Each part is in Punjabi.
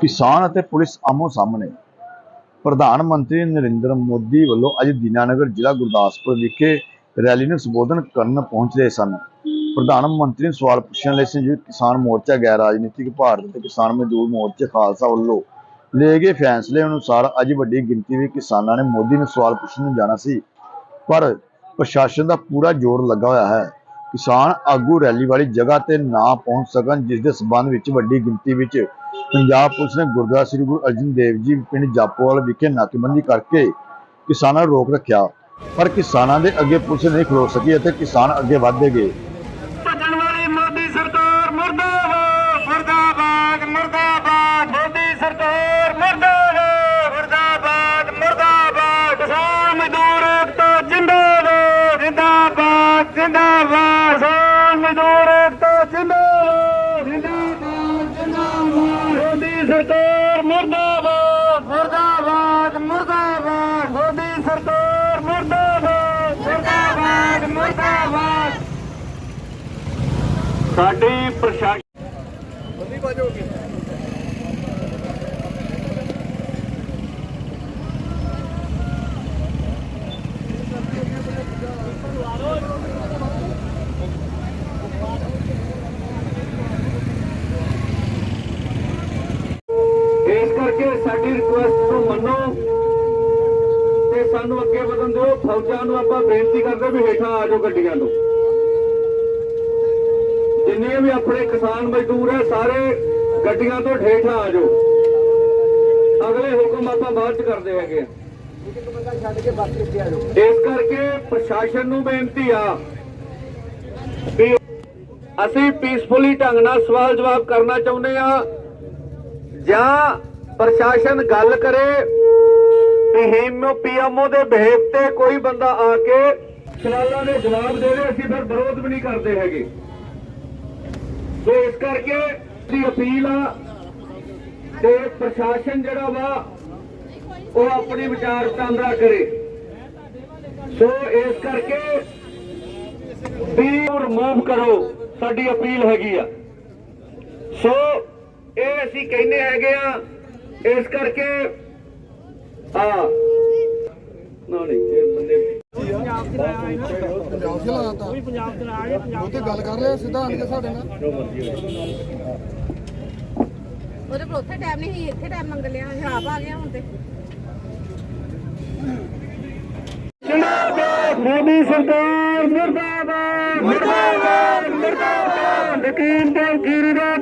ਕਿਸਾਨ ਅਤੇ ਪੁਲਿਸ ਆਮੋ ਸਾਹਮਣੇ। ਪ੍ਰਧਾਨ ਮੰਤਰੀ ਨਰਿੰਦਰ ਮੋਦੀ ਵੱਲੋਂ ਅੱਜ ਦੀਨਾਨਗਰ ਜ਼ਿਲ੍ਹਾ ਗੁਰਦਾਸਪੁਰ ਵਿਖੇ ਰੈਲੀ ਨੂੰ ਸੰਬੋਧਨ ਕਰਨ ਪਹੁੰਚ ਰਹੇ ਸਨ। ਪ੍ਰਧਾਨ ਮੰਤਰੀ ਨੂੰ ਸਵਾਲ ਪੁੱਛਣ ਲਈ ਸੰਯੁਕਤ ਕਿਸਾਨ ਮੋਰਚਾ, ਗੈਰ ਰਾਜਨੀਤਿਕ ਭਾਰਤ ਤੇ ਕਿਸਾਨ ਮਜ਼ਦੂਰ ਮੋਰਚੇ ਖਾਲਸਾ ਵੱਲੋਂ ਲਏ ਗਏ ਫੈਸਲੇ ਅਨੁਸਾਰ ਅੱਜ ਵੱਡੀ ਗਿਣਤੀ ਵਿੱਚ ਕਿਸਾਨਾਂ ਨੇ ਮੋਦੀ ਨੂੰ ਸਵਾਲ ਪੁੱਛਣ ਨੂੰ ਜਾਣਾ ਸੀ। ਪਰ ਪ੍ਰਸ਼ਾਸਨ ਦਾ ਪੂਰਾ ਜ਼ੋਰ ਲੱਗਾ ਹੋਇਆ ਹੈ। ਕਿਸਾਨ ਆਗੂ ਰੈਲੀ ਵਾਲੀ ਜਗ੍ਹਾ ਤੇ ਨਾ ਪਹੁੰਚ ਸਕਣ, ਜਿਸ ਦੇ ਸਬੰਧ ਵਿੱਚ ਵੱਡੀ ਗਿਣਤੀ ਵਿੱਚ ਪੰਜਾਬ ਪੁਲਿਸ ਨੇ ਗੁਰਦੁਆਰਾ ਸ੍ਰੀ ਗੁਰੂ ਅਰਜਨ ਦੇਵ ਜੀ ਪਿੰਡ ਜਾਪੋਵਾਲ ਵਿਖੇ ਨਾਕੇਬੰਦੀ ਕਰਕੇ ਕਿਸਾਨਾਂ ਨੂੰ ਰੋਕ ਰੱਖਿਆ। ਪਰ ਕਿਸਾਨਾਂ ਦੇ ਅੱਗੇ ਪੁਲਿਸ ਨਹੀਂ ਖਲੋ ਸਕੀ ਅਤੇ ਕਿਸਾਨ ਅੱਗੇ ਵਧਦੇ ਗਏ ਭੱਜਣ ਵਾਲੀ ਮੋਦੀ ਸਰਕਾਰ ਮਰਦਾਬਾਦ ਮਰਦਾਬਾਦ ਮਰਦਾਬਾਦ ਮੋਦੀ ਸਰਕਾਰ ਮਰਦਾਬਾਦ ਮਰਦਾਬਾਦ ਮਰਦਾਬਾਦ ਕਿਸਾਨ ਮਜ਼ਦੂਰ ਏਕਤਾ ਜਿੰਦਾਬਾਦ ਜਿੰਦਾਬਾਦ ਜਿੰਦਾਬਾਦ ਕਿਸਾਨ ਮਜ਼ਦੂਰ ਏਕਤਾ ਜਿੰਦਾਬਾਦ ਜਿੰਦਾਬਾਦ ਜਿੰਦਾਬਾਦ ਮੋਦੀ ਸਰਕਾਰ ਮਰਦਾਬਾਦ ਮਰਦਾਬਾਦ ਮਰਦਾਬਾਦ ਮੋਦੀ ਸਰਕਾਰ ਮਰਦਾਬਾਦ। ਮਰਦਾਬਾਦ ਮਰਦਾਬਾਦ। ਸਾਡੀ ਪ੍ਰਸ਼ਾਸਨ ਇਸ ਕਰਕੇ ਸਾਡੀ ਰਿਕੁਐਸਟ ਨੂੰ ਮੰਨੋ। ਸਾਨੂੰ ਅੱਗੇ ਵਧਣ ਦਿਓ। ਫੌਜਾਂ ਨੂੰ ਆਪਾਂ ਬੇਨਤੀ ਕਰਦੇ ਵੀ ਹੇਠਾਂ ਆ ਜਾਓ ਗੱਡੀਆਂ ਤੋਂ ਜਿੰਨੇ ਵੀ ਆਪਣੇ ਕਿਸਾਨ ਮਜ਼ਦੂਰ ਹੈ, ਸਾਰੇ ਗੱਡੀਆਂ ਤੋਂ ਹੇਠਾਂ ਆ ਜਾਓ। ਅਗਲੇ ਹੁਕਮ ਆਪਾਂ ਬਾਅਦ ਚ ਕਰਦੇ ਹੈਗੇ ਇਸ ਕਰਕੇ ਪ੍ਰਸ਼ਾਸਨ ਨੂੰ ਬੇਨਤੀ ਆ ਵੀ ਅਸੀਂ ਪੀਸਫੁਲੀ ਢੰਗ ਨਾਲ ਸਵਾਲ ਜਵਾਬ ਕਰਨਾ ਚਾਹੁੰਦੇ ਆ ਜਾਂ ਪ੍ਰਸ਼ਾਸਨ ਗੱਲ ਕਰੇ ਪੀਐਮਓ ਪੀਐਮਓ ਦੇ ਬਿਹੇਵ ਤੇ ਕੋਈ ਬੰਦਾ ਆ ਕੇ ਸਵਾਲਾਂ ਦੇ ਜਵਾਬ ਦੇਵੇ ਅਸੀਂ ਫਿਰ ਵਿਰੋਧ ਵੀ ਨਹੀਂ ਕਰਦੇ ਹੈਗੇ। ਸੋ ਇਸ ਕਰਕੇ ਦੀ ਅਪੀਲ ਆ ਤੇ ਪ੍ਰਸ਼ਾਸਨ ਜਿਹੜਾ ਵਾ, ਉਹ ਆਪਣੀ ਵਿਚਾਰ ਵਟਾਂਦਰਾ ਕਰੇ। ਸੋ ਇਸ ਕਰਕੇ ਵੀ ਰਿਮੂਵ ਕਰੋ, ਸਾਡੀ ਅਪੀਲ ਹੈਗੀ ਆ। ਸੋ ਇਹ ਅਸੀਂ ਕਹਿੰਦੇ ਹੈਗੇ ਆ, ਇਸ ਕਰਕੇ ਆ ਨਾ ਨਹੀਂ ਇਹ ਬੰਦੇ ਪੰਜਾਬ ਚ ਲਾਤਾ ਉਹ ਵੀ ਪੰਜਾਬ ਚ ਲਾ ਗਿਆ ਪੰਜਾਬ ਉਹ ਤੇ ਗੱਲ ਕਰ ਰਿਹਾ ਸਿੱਧਾ ਆਣ ਕੇ ਸਾਡੇ ਨਾਲ ਉਹਦੇ ਕੋਲ ਉੱਥੇ ਟਾਈਮ ਨਹੀਂ ਸੀ, ਇੱਥੇ ਟਾਈਮ ਮੰਗ ਲਿਆ ਹਿਸਾਬ ਆ ਗਿਆ ਹੁਣ ਤੇ। ਜਿੰਦਾਬਾਦ, ਮੋਦੀ ਸਰਕਾਰ ਮੁਰਦਾਬਾਦ ਮੁਰਦਾਬਾਦ ਮੁਰਦਾਬਾਦ। ਯਕੀਨ ਤੇ ਗਿਰੀ ਰਾਤ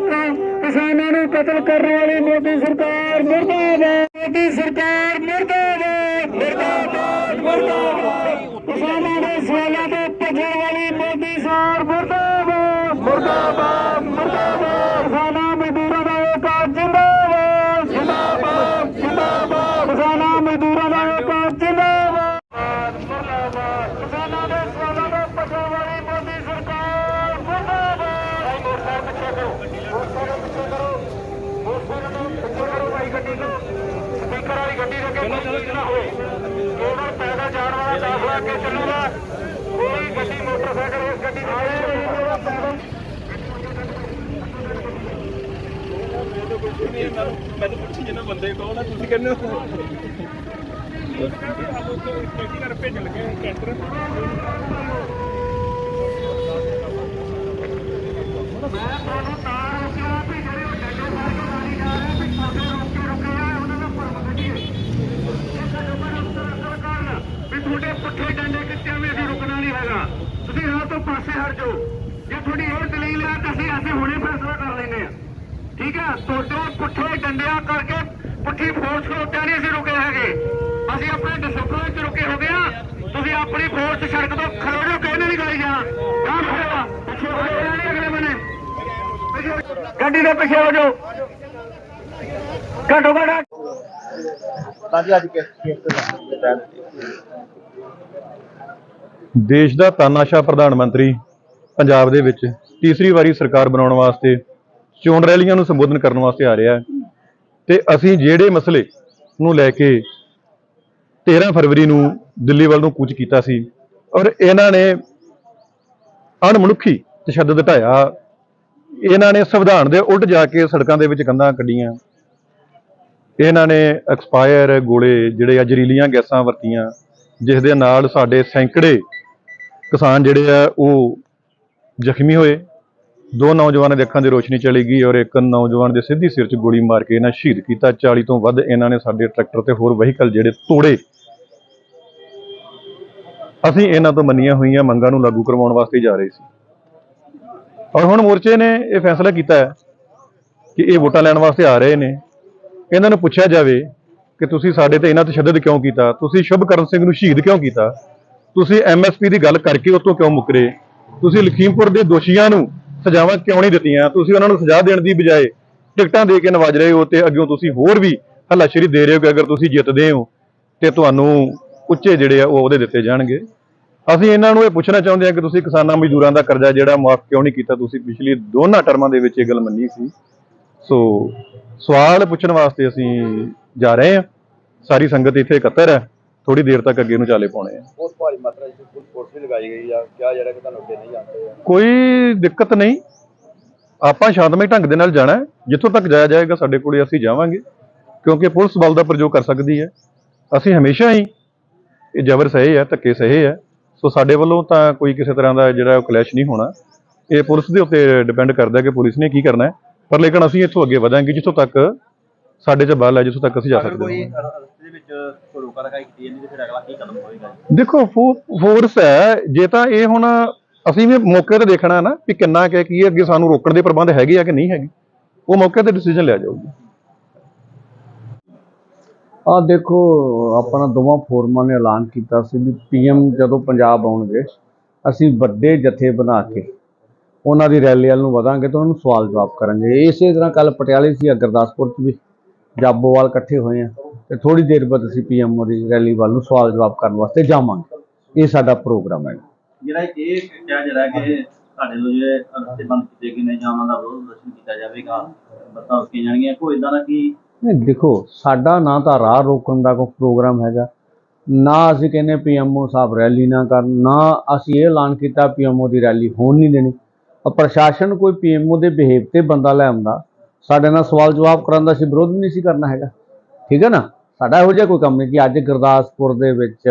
ਕਿਸਾਨਾਂ ਨੂੰ ਕਤਲ ਕਰਨ ਵਾਲੀ ਮੋਦੀ ਸਰਕਾਰ ਮੁਰਦਾਬਾਦ। ਮੋਦੀ ਸਰਕਾਰ ਮੁਰਦਾਬਾਦ। ਮੁਰਦਾਬਾਦ। ਮੁਰਦਾਬਾਦ। ਕਿਸਾਨਾਂ ਦੇ ਸਵਾਲਾਂ ਤੋਂ ਭੱਜਣ ਵਾਲੀ ਮੋਦੀ ਸਰਕਾਰ ਮੁਰਦਾਬਾਦ ਮੁਰਦਾਬਾਦ ਮੁਰਦਾਬਾਦ ਕਿਸਾਨਾਂ ਮਜ਼ਦੂਰਾਂ ਦਾ ਏਕਾ ਜਿੰਦਾਬਾਦ ਜਿੰਦਾਬਾਦ ਜਿੰਦਾਬਾਦ ਕਿਸਾਨਾਂ ਮਜ਼ਦੂਰਾਂ ਦਾ ਏਕਾ ਜਿੰਦਾਬਾਦ ਮੁਰਦਾਬਾਦ ਕਿਸਾਨਾਂ ਦੇ ਸਵਾਲਾਂ ਤੋਂ ਭੱਜਣ ਵਾਲੀ ਮੋਦੀ ਸਰਕਾਰ ਮੁਰਦਾਬਾਦ ਮੋਟਰਸਾਈਕਲ ਪਿੱਛੇ ਕਰੋ ਮੋਟਰਸਾਈਕਲ ਪਿੱਛੇ ਕਰੋ ਮੋਟਰਸਾਈਕਲ ਨੂੰ ਪਿੱਛੇ ਕਰੋ ਭਾਈ ਗੱਡੀ ਨੂੰ ਸਪੀਕਰ ਵਾਲੀ ਗੱਡੀ ਦੇ ਅੱਗੇ ਕੋਈ ਚੀਜ਼ ਨਾ ਹੋਵੇ। ਕੇਵਲ ਪੈਦਲ ਜਾਣ ਵਾਲਾ ਦਾਖਲਾ ਅੱਗੇ ਚੱਲੂਗਾ। ਕੋਈ ਗੱਡੀ ਮੋਟਰਸਾਈਕਲ ਇਸ ਗੱਡੀ ਪੈਦਲ ਮੈਨੂੰ ਪੁੱਛੀ ਜਿਹਨਾਂ ਬੰਦੇ ਕੌਣ ਆ ਤੁਸੀਂ ਕਹਿੰਦੇ ਹੋ। ਕਿਹੜੀ ਕਰ ਭੇਜਣ ਲੱਗੇ ਕੈਂਟਰ ਮੈਂ ਤੁਹਾਨੂੰ ਤਾਂ ਰੋਕਿਆ ਵੀ ਜਿਹੜੇ ਉਹ ਡੰਡੇ ਫੜ ਕੇ ਮਾਰੀ ਜਾ ਰਹੇ ਵੀ ਸਾਡੇ ਰੋਕ ਕੇ ਰੁਕੇ ਆ ਉਹਨਾਂ ਦਾ ਭਰਮ ਕੱਢੀਏ ਇਹ ਸਾਡੇ ਪਰ ਅਫਸਰ ਕਰਨ ਵੀ ਤੁਹਾਡੇ ਪੁੱਠੇ ਡੰਡੇ ਕਿੱਥੇ ਵੀ ਅਸੀਂ ਰੁਕਣਾ ਨਹੀਂ ਹੈਗਾ। ਤੁਸੀਂ ਰਾਹ ਤੋਂ ਪਾਸੇ ਹਟ ਜਾਓ। ਜੇ ਤੁਹਾਡੀ ਇਹ ਦਲੀਲ ਹੈ ਤਾਂ ਅਸੀਂ ਅਸੀਂ ਹੁਣੇ ਫੈਸਲਾ ਕਰ ਲੈਨੇ ਆ ਠੀਕ ਹੈ? ਤੁਹਾਡੇ ਪੁੱਠੇ ਡੰਡਿਆਂ ਕਰਕੇ ਪੁੱਠੀ ਫੋਰਸ ਖਲੋਤਿਆਂ ਨਹੀਂ ਅਸੀਂ ਰੁਕੇ ਹੈਗੇ। ਅਸੀਂ ਆਪਣੇ ਡਿਸਪਲਿਨ ਚ ਰੁਕੇ ਹੋ ਗਏ ਆ ਤੁਸੀਂ ਆਪਣੀ ਫੋਰਸ ਸੜਕ ਤੋਂ ਖੜੋ ਜਾਓ ਕਹਿੰਦੇ ਨਹੀਂ ਗਾਈ ਜਾਣਾ ਕਾਹ ਖੜੇਗਾ ਪਿੱਛੇ ਹੋ ਜਾਓ। ਨਹੀਂ ਅਗਲੇ ਬਨੇ। ਗੱਡੀ ਦੇ ਪਿੱਛੇ ਹੋ ਜਾਓ। ਘੱਟੋ ਘੱਟ ਸਾਂਝੀ ਅੱਜ ਕੇਸ ਤੇ ਦੇਸ਼ ਦਾ ਤਾਨਾਸ਼ਾਹ ਪ੍ਰਧਾਨ ਮੰਤਰੀ ਪੰਜਾਬ ਦੇ ਵਿੱਚ ਤੀਸਰੀ ਵਾਰੀ ਸਰਕਾਰ ਬਣਾਉਣ ਵਾਸਤੇ, ਚੋਣ ਰੈਲੀਆਂ ਨੂੰ ਸੰਬੋਧਨ ਕਰਨ ਵਾਸਤੇ ਆ ਰਿਹਾ ਹੈ ਤੇ ਅਸੀਂ ਜਿਹੜੇ ਮਸਲੇ ਨੂੰ ਲੈ ਕੇ 13 ਫਰਵਰੀ ਨੂੰ ਦਿੱਲੀ ਵੱਲ ਨੂੰ ਕੂਚ ਕੀਤਾ ਸੀ ਔਰ ਇਹਨਾਂ ਨੇ ਅਣਮਨੁੱਖੀ ਤਸ਼ੱਦਦ ਢਾਇਆ, ਇਹਨਾਂ ਨੇ ਸੰਵਿਧਾਨ ਦੇ ਉਲਟ ਜਾ ਕੇ ਸੜਕਾਂ ਦੇ ਵਿੱਚ ਕੰਧਾਂ ਕੱਢੀਆਂ ਇਹਨਾਂ ਨੇ ਐਕਸਪਾਇਰ ਗੋਲੇ ਜਿਹੜੇ ਆ ਜ਼ਹਿਰੀਲੀਆਂ ਗੈਸਾਂ ਵਰਤੀਆਂ, ਜਿਸ ਦੇ ਨਾਲ ਸਾਡੇ ਸੈਂਕੜੇ ਕਿਸਾਨ ਜਿਹੜੇ ਆ ਉਹ ਜ਼ਖਮੀ ਹੋਏ। ਦੋ ਨੌਜਵਾਨਾਂ ਦੇ ਅੱਖਾਂ ਦੀ ਰੋਸ਼ਨੀ ਚਲੀ ਗਈ ਔਰ ਇੱਕ ਨੌਜਵਾਨ ਦੇ ਸਿੱਧੀ ਸਿਰ 'ਚ ਗੋਲੀ ਮਾਰ ਕੇ ਇਹਨਾਂ ਸ਼ਹੀਦ ਕੀਤਾ। 40 ਤੋਂ ਵੱਧ ਇਹਨਾਂ ਨੇ ਸਾਡੇ ਟਰੈਕਟਰ ਤੇ ਹੋਰ ਵਹੀਕਲ ਜਿਹੜੇ ਤੋੜੇ। ਅਸੀਂ ਇਹਨਾਂ ਤੋਂ ਮੰਨੀਆਂ ਹੋਈਆਂ ਮੰਗਾਂ ਨੂੰ ਲਾਗੂ ਕਰਵਾਉਣ ਵਾਸਤੇ ਜਾ ਰਹੇ ਸੀ। ਔਰ ਹੁਣ ਮੋਰਚੇ ਨੇ ਇਹ ਫੈਸਲਾ ਕੀਤਾ ਹੈ ਕਿ ਇਹ ਵੋਟਾਂ ਲੈਣ ਵਾਸਤੇ ਆ ਰਹੇ ਨੇ। ਇਹਨਾਂ ਨੂੰ ਪੁੱਛਿਆ ਜਾਵੇ ਕਿ ਤੁਸੀਂ ਸਾਡੇ ਤੇ ਇਹਨਾਂ ਤਸ਼ੱਦਦ ਕਿਉਂ ਕੀਤਾ? ਤੁਸੀਂ ਸ਼ੁਭਕਰਨ ਸਿੰਘ ਨੂੰ ਸ਼ਹੀਦ ਕਿਉਂ ਕੀਤਾ? ਤੁਸੀਂ ਐਮਐਸਪੀ ਦੀ ਗੱਲ ਕਰਕੇ ਉਹ ਤੋਂ ਕਿਉਂ ਮੁਕਰੇ? ਤੁਸੀਂ ਲਖੀਮਪੁਰ ਦੇ ਦੋਸ਼ੀਆਂ ਨੂੰ ਸਜ਼ਾਵਾਂ ਕਿਉਂ ਨਹੀਂ ਦਿੱਤੀਆਂ? ਤੁਸੀਂ ਉਹਨਾਂ ਨੂੰ ਸਜ਼ਾ ਦੇਣ ਦੀ ਬਜਾਏ ਟਿਕਟਾਂ ਦੇ ਕੇ ਨਵਾਜ ਰਹੇ ਹੋ ਤੇ ਅੱਗੇ ਤੁਸੀਂ ਹੋਰ ਵੀ ਹੱਲਾਸ਼ੇਰੀ ਦੇ ਰਹੇ ਹੋ ਕਿ ਅਗਰ ਤੁਸੀਂ ਜਿੱਤਦੇ ਹੋ ਤੇ ਤੁਹਾਨੂੰ ਉੱਚੇ ਜਿਹੜੇ ਆ ਉਹ ਉਹਦੇ ਦਿੱਤੇ ਜਾਣਗੇ। ਅਸੀਂ ਇਹਨਾਂ ਨੂੰ ਇਹ ਪੁੱਛਣਾ ਚਾਹੁੰਦੇ ਹਾਂ ਕਿ ਤੁਸੀਂ ਕਿਸਾਨਾਂ ਮਜ਼ਦੂਰਾਂ ਦਾ ਕਰਜ਼ਾ ਜਿਹੜਾ ਮਾਫ ਕਿਉਂ ਨਹੀਂ ਕੀਤਾ? ਤੁਸੀਂ ਪਿਛਲੀ ਦੋਨਾਂ ਟਰਮਾਂ ਦੇ ਵਿੱਚ ਇਹ ਗੱਲ ਮੰਨੀ ਸੀ। ਸੋ ਸਵਾਲ ਪੁੱਛਣ ਵਾਸਤੇ ਅਸੀਂ ਜਾ ਰਹੇ ਹਾਂ। ਸਾਰੀ ਸੰਗਤ ਇੱਥੇ ਇਕੱਤਰ ਹੈ। ਥੋੜੀ ਦੇਰ ਤੱਕ ਅੱਗੇ ਨੂੰ ਚਾਲੇ ਪਾਉਣੇ ਆ। ਬਹੁਤ ਭਾਰੀ ਮਾਤਰਾ ਵਿੱਚ ਪੁਲਿਸ ਫੋਰਸ ਵੀ ਲਗਾਈ ਗਈ ਆ। ਕਿਆ ਜਿਹੜਾ ਕਿ ਤੁਹਾਨੂੰ ਅੱਗੇ ਨਹੀਂ ਜਾਂਦੇ ਕੋਈ ਦਿੱਕਤ ਨਹੀਂ। ਆਪਾਂ ਸ਼ਾਂਤਮਈ ਢੰਗ ਦੇ ਨਾਲ ਜਾਣਾ। ਜਿੱਥੋਂ ਤੱਕ ਜਾਇਆ ਜਾਏਗਾ ਸਾਡੇ ਕੋਲੇ ਅਸੀਂ ਜਾਵਾਂਗੇ। ਕਿਉਂਕਿ ਪੁਲਿਸ ਬਲ ਦਾ ਪ੍ਰਯੋਗ ਕਰ ਸਕਦੀ ਹੈ। ਅਸੀਂ ਹਮੇਸ਼ਾ ਹੀ ਇਹ ਜ਼ਬਰ ਸਹੇ ਹੈ ਧੱਕੇ ਸਹੇ ਹੈ। ਸੋ ਸਾਡੇ ਵੱਲੋਂ ਤਾਂ ਕੋਈ ਕਿਸੇ ਤਰ੍ਹਾਂ ਦਾ ਜਿਹੜਾ ਉਹ ਕਲੈਸ਼ ਨਹੀਂ ਹੋਣਾ। ਇਹ ਪੁਲਿਸ ਦੇ ਉੱਤੇ ਡਿਪੈਂਡ ਕਰਦਾ ਕਿ ਪੁਲਿਸ ਨੇ ਕੀ ਕਰਨਾ ਹੈ। ਪਰ ਲੇਕਿਨ ਅਸੀਂ ਇੱਥੋਂ ਅੱਗੇ ਵਧਾਂਗੇ ਜਿੱਥੋਂ ਤੱਕ ਸਾਡੇ 'ਚ ਬਲ ਹੈ ਜਿੱਥੋਂ ਤੱਕ ਅਸੀਂ ਜਾ ਸਕਦੇ ਹਾਂ ਰਸਤੇ ਦੇ ਵਿੱਚ ਕੋਈ ਰੋਕਾ ਲਗਾਈ ਕੀਤੀ ਜਾਂਦੀ ਤੇ ਫਿਰ ਅਗਲਾ ਕੀ ਕਦਮ ਹੋਏਗਾ ਜੀ? ਦੇਖੋ ਫੋਰਸ ਹੈ ਜੇ ਤਾਂ ਇਹ ਹੁਣ ਅਸੀਂ ਵੀ ਮੌਕੇ ਤੇ ਦੇਖਣਾ ਨਾ ਕਿ ਕਿੰਨਾ ਕੁ ਕੀ ਅੱਗੇ ਸਾਨੂੰ ਰੋਕਣ ਦੇ ਪ੍ਰਬੰਧ ਹੈਗੇ ਆ ਕਿ ਨਹੀਂ ਹੈਗੇ ਉਹ ਮੌਕੇ ਤੇ ਡਿਸੀਜਨ ਲਿਆ ਜਾਊਗਾ ਆ ਦੇਖੋ ਆਪਣਾ ਦੋਵਾਂ ਫੋਰਮਾਂ ਨੇ ਐਲਾਨ ਕੀਤਾ ਸੀ ਵੀ ਪੀਐਮ ਜਦੋਂ ਪੰਜਾਬ ਆਉਣਗੇ ਅਸੀਂ ਵੱਡੇ ਜਥੇ ਬਣਾ ਕੇ ਉਹਨਾਂ ਦੀ ਰੈਲੀ ਵੱਲ ਨੂੰ ਵਧਾਂਗੇ ਤਾਂ ਉਹਨਾਂ ਨੂੰ ਸਵਾਲ ਜਵਾਬ ਕਰਾਂਗੇ। ਇਸੇ ਤਰ੍ਹਾਂ ਕੱਲ ਪਟਿਆਲੇ ਸੀ ਗੁਰਦਾਸਪੁਰ 'ਚ ਵੀ ਜਾਬੋਵਾਲ ਇਕੱਠੇ ਹੋਏ ਆ ਤੇ ਥੋੜੀ ਦੇਰ ਬਾਅਦ ਅਸੀਂ ਪੀਐਮ ਦੀ ਰੈਲੀ ਵੱਲ ਨੂੰ ਸਵਾਲ ਜਵਾਬ ਕਰਨ ਵਾਸਤੇ ਜਾਵਾਂਗੇ। ਇਹ ਸਾਡਾ ਪ੍ਰੋਗਰਾਮ ਹੈ। ਜਿਹੜਾ ਇਹ ਕਿਹਾ ਜਾ ਰਿਹਾ ਕਿ ਸਾਡੇ ਲੋ ਜਿਹੜੇ ਰਸਤੇ ਬੰਦ ਕੀਤੇ ਗਏ ਨੇ ਜਾਂ ਉਹਨਾਂ ਦਾ ਵਿਰੋਧ ਪ੍ਰਦਰਸ਼ਨ ਕੀਤਾ ਜਾਵੇਗਾ ਬੱਸਾਂ ਰੁਕੀਆਂ ਜਾਣਗੀਆਂ ਕੋਈ ਇਦਾਂ ਦਾ ਕੀ ਨਹੀਂ ਦੇਖੋ ਸਾਡਾ ਨਾ ਤਾਂ ਰਾਹ ਰੋਕਣ ਦਾ ਕੋਈ ਪ੍ਰੋਗਰਾਮ ਹੈਗਾ ਨਾ ਅਸੀਂ ਕਹਿੰਦੇ ਪੀਐਮਓ ਸਾਹਿਬ ਰੈਲੀ ਨਾ ਕਰਨ ਨਾ ਅਸੀਂ ਇਹ ਐਲਾਨ ਕੀਤਾ ਪੀਐਮਓ ਦੀ ਰੈਲੀ ਹੋਣ ਨਹੀਂ ਦੇਣੀ। ਪ੍ਰਸ਼ਾਸਨ ਕੋਈ ਪੀਐਮਓ ਦੇ ਬਿਹੇਵ ਤੇ ਬੰਦਾ ਲੈ ਆਉਂਦਾ ਸਾਡੇ ਨਾਲ ਸਵਾਲ ਜਵਾਬ ਕਰਨ ਦਾ ਅਸੀਂ ਵਿਰੋਧ ਵੀ ਨਹੀਂ ਸੀ ਕਰਨਾ ਹੈਗਾ। ਠੀਕ ਹੈ ਨਾ? ਸਾਡਾ ਇਹੋ ਜਿਹਾ ਕੋਈ ਕੰਮ ਨਹੀਂ ਕਿ ਅੱਜ ਗੁਰਦਾਸਪੁਰ ਦੇ ਵਿੱਚ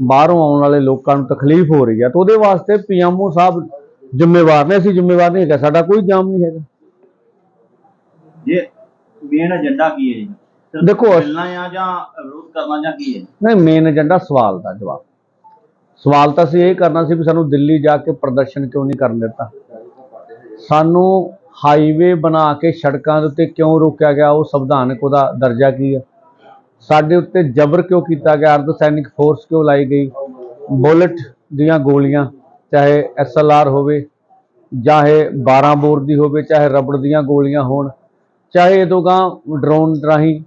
ਬਾਹਰੋਂ ਆਉਣ ਵਾਲੇ ਲੋਕਾਂ ਨੂੰ ਤਕਲੀਫ ਹੋ ਰਹੀ ਹੈ ਤਾਂ ਉਹਦੇ ਵਾਸਤੇ ਪੀਐਮਓ ਸਾਹਿਬ ਜ਼ਿੰਮੇਵਾਰ ਨੇ ਅਸੀਂ ਜ਼ਿੰਮੇਵਾਰ ਨਹੀਂ ਹੈਗਾ ਸਾਡਾ ਕੋਈ ਜਾਮ ਨਹੀਂ ਹੈਗਾ। ਜੇ ਮੇਨ ਏਜੰਡਾ ਕੀ ਹੈ ਜੀ? ਦੇਖੋ, ਅਸ- ਮਿਲਣਾ ਆ ਜਾਂ ਵਿਰੋਧ ਕਰਨਾ ਜਾਂ ਕੀ ਹੈ ਨਹੀਂ ਮੇਨ ਏਜੰਡਾ ਸਵਾਲ ਦਾ ਜਵਾਬ। ਸਵਾਲ ਤਾਂ ਅਸੀਂ ਇਹ ਕਰਨਾ ਸੀ ਵੀ ਸਾਨੂੰ ਦਿੱਲੀ ਜਾ ਕੇ ਪ੍ਰਦਰਸ਼ਨ ਕਿਉਂ ਨਹੀਂ ਕਰਨ ਦਿੱਤਾ? ਸਾਨੂੰ ਹਾਈਵੇ ਬਣਾ ਕੇ ਸੜਕਾਂ ਦੇ ਉੱਤੇ ਕਿਉਂ ਰੋਕਿਆ ਗਿਆ? ਉਹ ਸੰਵਿਧਾਨਕ ਉਹਦਾ ਦਰਜਾ ਕੀ ਹੈ? ਸਾਡੇ ਉੱਤੇ ਜ਼ਬਰ ਕਿਉਂ ਕੀਤਾ ਗਿਆ? ਅਰਧ ਸੈਨਿਕ ਫੋਰਸ ਕਿਉਂ ਲਾਈ ਗਈ? ਬੁਲਟ ਦੀਆਂ ਗੋਲੀਆਂ, ਚਾਹੇ ਐਸਐਲਆਰ ਹੋਵੇ, ਚਾਹੇ 12 ਬੋਰ ਦੀ ਹੋਵੇ, ਚਾਹੇ ਰਬੜ ਦੀਆਂ ਗੋਲੀਆਂ ਹੋਣ, ਚਾਹੇ ਇਹ ਤੋਂ ਗਾਂ ਡਰੋਨ ਰਾਹੀਂ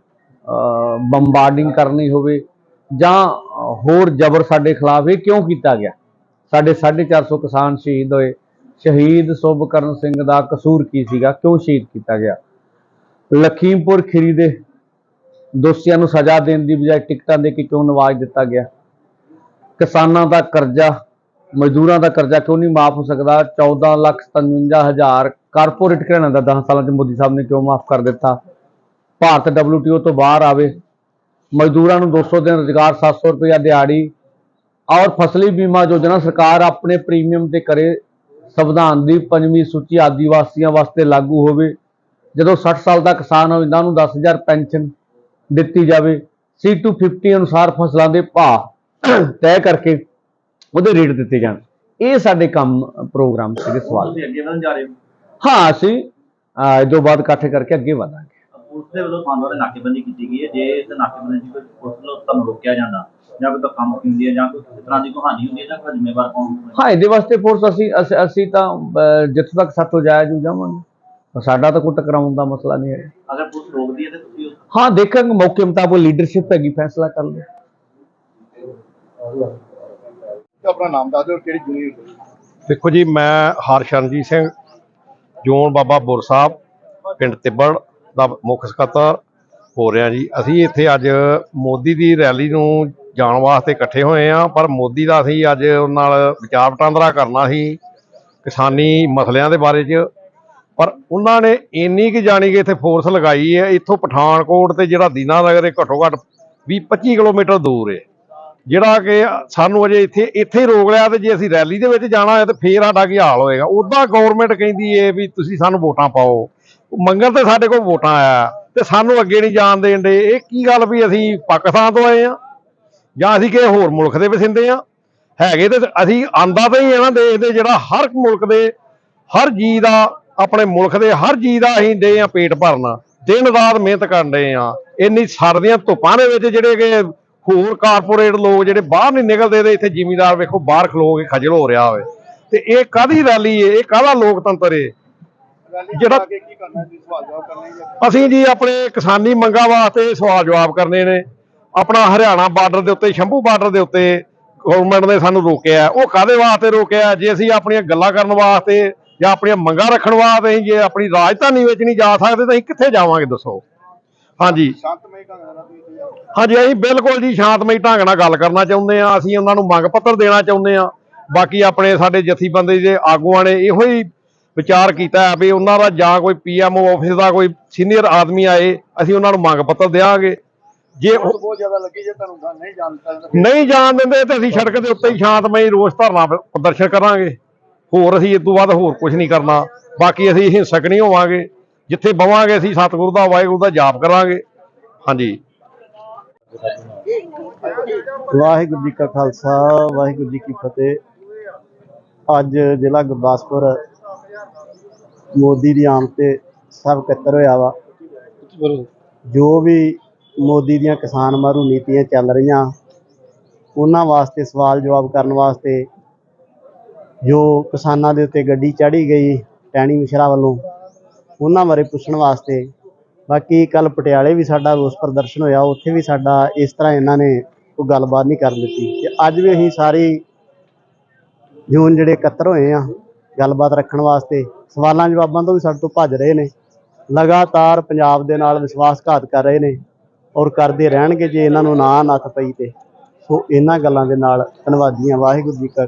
ਬੰਬਾਰਡਿੰਗ ਕਰਨੀ ਹੋਵੇ, ਜਾਂ ਹੋਰ ਜ਼ਬਰ ਸਾਡੇ ਖਿਲਾਫ ਇਹ ਕਿਉਂ ਕੀਤਾ ਗਿਆ? ਸਾਡੇ 450 ਕਿਸਾਨ ਸ਼ਹੀਦ ਹੋਏ ਸ਼ਹੀਦ ਸੁਭਕਰਨ ਸਿੰਘ ਦਾ ਕਸੂਰ ਕੀ ਸੀਗਾ? ਕਿਉਂ ਸ਼ਹੀਦ ਕੀਤਾ ਗਿਆ? ਲਖੀਮਪੁਰ ਖੀਰੀ ਦੇ ਦੋਸ਼ੀਆਂ ਨੂੰ ਸਜ਼ਾ ਦੇਣ ਦੀ ਬਜਾਏ ਟਿਕਟਾਂ ਦੇ ਕੇ ਕਿਉਂ ਨਵਾਜ ਦਿੱਤਾ ਗਿਆ? ਕਿਸਾਨਾਂ ਦਾ ਕਰਜ਼ਾ, ਮਜ਼ਦੂਰਾਂ ਦਾ ਕਰਜ਼ਾ ਕਿਉਂ ਨਹੀਂ ਮਾਫ ਹੋ ਸਕਦਾ? 14 ਲੱਖ 57 ਹਜ਼ਾਰ ਕਾਰਪੋਰੇਟ ਘਰਾਣਿਆਂ ਦਾ 10 ਸਾਲਾਂ 'ਚ ਮੋਦੀ ਸਾਹਿਬ ਨੇ ਕਿਉਂ ਮਾਫ ਕਰ ਦਿੱਤਾ? ਭਾਰਤ WTO ਤੋਂ ਬਾਹਰ ਆਵੇ, ਮਜ਼ਦੂਰਾਂ ਨੂੰ 200 ਦਿਨ ਰੁਜ਼ਗਾਰ 700 ਰੁਪਇਆ ਦਿਹਾੜੀ ਔਰ ਫਸਲੀ ਬੀਮਾ ਯੋਜਨਾ ਸਰਕਾਰ ਆਪਣੇ ਪ੍ਰੀਮੀਅਮ ਤੇ ਕਰੇ ਸੰਵਿਧਾਨ ਦੀ ਪੰਜਵੀਂ ਸੂਚੀ ਆਦੀਵਾਸੀਆਂ ਵਾਸਤੇ ਲਾਗੂ ਹੋਵੇ। ਜਦੋਂ 60 ਸਾਲ ਦਾ ਕਿਸਾਨ ਹੋ ਜਾਂਦਾ ਉਹਨੂੰ 10000 ਪੈਨਸ਼ਨ ਦਿੱਤੀ ਜਾਵੇ। C250 ਅਨੁਸਾਰ ਫਸਲਾਂ ਦੇ ਭਾਅ ਤੈਅ ਕਰਕੇ ਉਹਦੇ ਰੇਟ ਦਿੱਤੇ ਜਾਣ। ਇਹ ਸਾਡੇ ਕੰਮ ਪ੍ਰੋਗਰਾਮ ਸੀਗੇ ਸਵਾਲ। ਤੁਸੀਂ ਅੱਗੇ ਵਧਣ ਜਾ ਰਹੇ ਹੋ। ਹਾਂ ਅਸੀਂ ਇਹ ਤੋਂ ਬਾਅਦ ਇਕੱਠੇ ਕਰਕੇ ਅੱਗੇ ਵਧਾਂਗੇ। ਪੁਲਿਸ ਦੇ ਵੱਲੋਂ ਵਾਲੇ ਨਾਕੇਬੰਦੀ ਕੀਤੀ ਗਈ ਹੈ। ਜੇ ਇਸ ਨਾਕੇਬੰਦੀ 'ਚ ਕੋਈ ਪੁਲਿਸ ਵੱਲੋਂ ਤੁਹਾਨੂੰ ਰੋਕਿਆ ਜਾਂਦਾ ਜਾਂ ਕੋਈ ਧੱਕਾ ਮੁੱਕੀ ਹੁੰਦੀ ਹੈ ਜਾਂ ਕੋਈ ਇਸ ਤਰ੍ਹਾਂ ਦੀ ਕੋਈ ਹਾਨੀ ਹੁੰਦੀ ਹੈ ਤਾਂ ਕੋਈ ਜ਼ਿੰਮੇਵਾਰ ਕੌਣ ਹੋਵੇਗਾ ਹਾਂ? ਇਹਦੇ ਵਾਸਤੇ ਫੋਰਸ ਅਸੀਂ ਅਸੀਂ- ਅਸੀਂ ਤਾਂ ਅਹ, ਜਿੱਥੋਂ ਤੱਕ ਸਾਥੋਂ ਜਾਇਆ ਜੂ ਜਾਵਾਂਗੇ। ਸਾਡਾ ਤਾਂ ਕੋਈ ਟਕਰਾਉਣ ਦਾ ਮਸਲਾ ਨਹੀਂ ਹੈ ਅਗਰ ਪੁਲਿਸ ਰੋਕਦੀ ਹੈ ਤੇ ਤੁਸੀਂ ਉਸ ਹਾਂ ਦੇਖਾਂਗੇ ਮੌਕੇ ਮੁਤਾਬਕ ਲੀਡਰਸ਼ਿਪ ਹੈਗੀ ਫੈਸਲਾ ਕਰ ਲੈ ਤੇ ਆਪਣਾ ਨਾਮ ਦੱਸ ਦਿਓ ਕਿਹੜੀ ਜੂਨੀਅਰ ਦੇਖੋ ਜੀ ਮੈਂ ਹਰਸ਼ਰਨਜੀਤ ਸਿੰਘ ਜੋਨ ਬਾਬਾ ਬੁਰ ਸਾਹਿਬ ਪਿੰਡ ਤਿੱਬੜ ਦਾ ਮੁੱਖ ਸਕੱਤਰ ਹੋ ਰਿਹਾ ਜੀ। ਅਸੀਂ ਇੱਥੇ ਅੱਜ ਮੋਦੀ ਦੀ ਰੈਲੀ ਨੂੰ ਜਾਣ ਵਾਸਤੇ ਇਕੱਠੇ ਹੋਏ ਆ, ਪਰ ਮੋਦੀ ਦਾ ਅਸੀਂ ਅੱਜ ਉਹਨਾਂ ਨਾਲ ਵਿਚਾਰ ਵਟਾਂਦਰਾ ਕਰਨਾ ਸੀ ਕਿਸਾਨੀ ਮਸਲਿਆਂ ਦੇ ਬਾਰੇ 'ਚ। ਪਰ ਉਹਨਾਂ ਨੇ ਇੰਨੀ ਕਿ ਜਾਣੀ ਕਿ ਇੱਥੇ ਫੋਰਸ ਲਗਾਈ ਹੈ, ਇੱਥੋਂ ਪਠਾਨਕੋਟ ਤੇ ਜਿਹੜਾ ਦੀਨਾਨਗਰ ਇਹ ਘੱਟੋ ਘੱਟ 20 25 ਕਿਲੋਮੀਟਰ ਦੂਰ ਹੈ। ਜਿਹੜਾ ਕਿ ਸਾਨੂੰ ਅਜੇ ਇੱਥੇ ਇੱਥੇ ਹੀ ਰੋਕ ਲਿਆ ਤੇ ਜੇ ਅਸੀਂ ਰੈਲੀ ਦੇ ਵਿੱਚ ਜਾਣਾ ਹੋਇਆ ਤੇ ਫੇਰ ਸਾਡਾ ਕੀ ਹਾਲ ਹੋਏਗਾ? ਉਦਾਂ ਗਵਰਨਮੈਂਟ ਕਹਿੰਦੀ ਏ ਵੀ ਤੁਸੀਂ ਸਾਨੂੰ ਵੋਟਾਂ ਪਾਓ। ਮੰਗਣ ਤੇ ਸਾਡੇ ਕੋਲ ਵੋਟਾਂ ਆਇਆ ਤੇ ਸਾਨੂੰ ਅੱਗੇ ਨਹੀਂ ਜਾਣ ਦੇਣ ਦੇ। ਇਹ ਕੀ ਗੱਲ ਵੀ ਅਸੀਂ ਪਾਕਿਸਤਾਨ ਤੋਂ ਆਏ ਆ? ਜਾਂ ਅਸੀਂ ਕਿਸੇ ਹੋਰ ਮੁਲਕ ਦੇ ਵਸਿੰਦੇ ਆ ਹੈਗੇ ਤੇ ਅਸੀਂ ਆਂਦਾ ਤਾਂ ਹੀ ਹੈ ਨਾ ਦੇਸ਼ ਦੇ ਜਿਹੜਾ ਹਰ ਮੁਲਕ ਦੇ ਹਰ ਜੀ ਦਾ ਆਪਣੇ ਮੁਲਕ ਦੇ ਹਰ ਜੀ ਦਾ ਅਸੀਂ ਦੇ ਆ ਪੇਟ ਭਰਨਾ ਦਿਨ ਰਾਤ ਮਿਹਨਤ ਕਰਨ ਦੇ ਆ ਇੰਨੀ ਸਰਦੀਆਂ ਧੁੱਪਾਂ ਦੇ ਵਿੱਚ ਜਿਹੜੇ ਕਿ ਹੋਰ ਕਾਰਪੋਰੇਟ ਲੋਕ ਜਿਹੜੇ ਬਾਹਰ ਨਹੀਂ ਨਿਕਲਦੇ ਤੇ ਇੱਥੇ ਜ਼ਿਮੀਂਦਾਰ ਵੇਖੋ ਬਾਹਰ ਖਲੋ ਕੇ ਖੱਜਲ ਹੋ ਰਿਹਾ ਹੋਵੇ ਤੇ ਇਹ ਕਾਦੀ ਰੈਲੀ ਏ ਇਹ ਕਾਹਦਾ ਲੋਕਤੰਤਰ ਏ? ਜਿਹੜਾ ਕੀ ਕਰਨਾ ਜੀ ਸਵਾਲ ਜਵਾਬ ਕਰਨਾ ਹੀ ਅਸੀਂ ਜੀ ਆਪਣੇ ਕਿਸਾਨੀ ਮੰਗਾਂ ਵਾਸਤੇ ਸਵਾਲ ਜਵਾਬ ਕਰਨੇ ਨੇ ਆਪਣਾ ਹਰਿਆਣਾ ਬਾਰਡਰ ਦੇ ਉੱਤੇ ਸ਼ੰਭੂ ਬਾਰਡਰ ਦੇ ਉੱਤੇ ਗਵਰਨਮੈਂਟ ਨੇ ਸਾਨੂੰ ਰੋਕਿਆ ਉਹ ਕਾਦੇ ਵਾਸਤੇ ਰੋਕਿਆ ਜੇ ਅਸੀਂ ਆਪਣੀਆਂ ਗੱਲਾਂ ਕਰਨ ਵਾਸਤੇ ਜਾਂ ਆਪਣੀਆਂ ਮੰਗਾਂ ਰੱਖਣ ਵਾਸਤੇ ਅਸੀਂ ਜੇ ਆਪਣੀ ਰਾਜਧਾਨੀ ਵਿੱਚ ਨਹੀਂ ਜਾ ਸਕਦੇ ਤਾਂ ਅਸੀਂ ਕਿੱਥੇ ਜਾਵਾਂਗੇ ਦੱਸੋ? ਹਾਂਜੀ। ਹਾਂਜੀ ਅਸੀਂ ਬਿਲਕੁਲ ਜੀ ਸ਼ਾਂਤਮਈ ਢੰਗ ਨਾਲ ਗੱਲ ਕਰਨਾ ਚਾਹੁੰਦੇ ਆ ਅਸੀਂ ਉਹਨਾਂ ਨੂੰ ਮੰਗ ਪੱਤਰ ਦੇਣਾ ਚਾਹੁੰਦੇ ਆ ਬਾਕੀ ਆਪਣੇ ਸਾਡੇ ਜਥੀਬੰਦੀ ਦੇ ਆਗੂਆਂ ਨੇ ਇਹੋ ਹੀ ਵਿਚਾਰ ਕੀਤਾ ਹੈ ਵੀ ਉਹਨਾਂ ਦਾ ਜਾਂ ਕੋਈ ਪੀਐਮਓ ਆਫਿਸ ਦਾ ਕੋਈ ਸੀਨੀਅਰ ਆਦਮੀ ਆਏ ਅਸੀਂ ਉਹਨਾਂ ਨੂੰ ਮੰਗ ਪੱਤਰ ਦੇਵਾਂਗੇ ਜੇ ਉਹ ਬਹੁਤ ਜ਼ਿਆਦਾ ਲੱਗੀ ਜੇ ਤੁਹਾਨੂੰ ਗੱਲ ਨਹੀਂ ਜਾਣਦਾ ਨਹੀਂ ਜਾਣ ਦਿੰਦੇ ਤੇ ਅਸੀਂ ਸੜਕ ਦੇ ਉੱਤੇ ਹੀ ਸ਼ਾਂਤਮਈ ਰੋਸ ਧਰਨਾ ਪ੍ਰਦਰਸ਼ਨ ਕਰਾਂਗੇ। ਹੋਰ ਅਸੀਂ ਇਸ ਤੋਂ ਬਾਅਦ ਹੋਰ ਕੁਝ ਨਹੀਂ ਕਰਨਾ। ਬਾਕੀ ਅਸੀਂ ਹਿੰਸਕ ਨਹੀਂ ਹੋਵਾਂਗੇ। ਜਿੱਥੇ ਬਵਾਂਗੇ ਅਸੀਂ ਸਤਿਗੁਰੂ ਦਾ ਵਾਹਿਗੁਰੂ ਦਾ ਜਾਪ ਕਰਾਂਗੇ। ਹਾਂਜੀ। ਵਾਹਿਗੁਰੂ ਜੀ ਕਾ ਖਾਲਸਾ ਵਾਹਿਗੁਰੂ ਜੀ ਕੀ ਫਤਿਹ। ਅੱਜ ਜ਼ਿਲ੍ਹਾ ਗੁਰਦਾਸਪੁਰ ਮੋਦੀ ਦੀ ਆਮਦ ਤੇ ਸਭ ਇਕੱਤਰ ਹੋਇਆ ਵਾ। ਜੋ ਵੀ ਮੋਦੀ ਦੀਆਂ ਕਿਸਾਨ ਮਾਰੂ ਨੀਤੀਆਂ ਚੱਲ ਰਹੀਆਂ। ਉਹਨਾਂ ਵਾਸਤੇ ਸਵਾਲ ਜਵਾਬ ਕਰਨ ਵਾਸਤੇ ਜੋ ਕਿਸਾਨਾਂ ਦੇ ਉੱਤੇ ਗੱਡੀ ਚੜ੍ਹੀ ਗਈ ਟੈਣੀ ਮਿਸ਼ਰਾ ਵੱਲੋਂ, ਉਹਨਾਂ ਬਾਰੇ ਪੁੱਛਣ ਵਾਸਤੇ। ਬਾਕੀ ਕੱਲ ਪਟਿਆਲੇ ਵੀ ਸਾਡਾ ਰੋਸ ਪ੍ਰਦਰਸ਼ਨ ਹੋਇਆ, ਉੱਥੇ ਵੀ ਸਾਡਾ ਇਸ ਤਰ੍ਹਾਂ ਇਹਨਾਂ ਨੇ ਕੋਈ ਗੱਲਬਾਤ ਨਹੀਂ ਕਰਨ ਦਿੱਤੀ। ਤੇ ਅੱਜ ਵੀ ਅਸੀਂ ਸਾਰੇ ਜੂਨ ਜਿਹੜੇ ਇਕੱਤਰ ਹੋਏ ਆ ਗੱਲਬਾਤ ਰੱਖਣ ਵਾਸਤੇ, ਸਵਾਲਾਂ ਜਵਾਬਾਂ ਤੋਂ ਵੀ ਸਾਡੇ ਤੋਂ ਭੱਜ ਰਹੇ ਨੇ। ਲਗਾਤਾਰ ਪੰਜਾਬ ਦੇ ਨਾਲ ਵਿਸ਼ਵਾਸਘਾਤ ਕਰ ਰਹੇ ਨੇ। ਔਰ ਕਰਦੇ ਰਹਿਣਗੇ ਜੇ ਇਹਨਾਂ ਨੂੰ ਨਾ ਨੱਥ ਪਈ ਤੇ। ਸੋ ਇਹਨਾਂ ਗੱਲਾਂ ਦੇ ਨਾਲ ਧੰਨਵਾਦੀਆਂ ਵਾਹਿਗੁਰੂ ਜੀ ਕਾ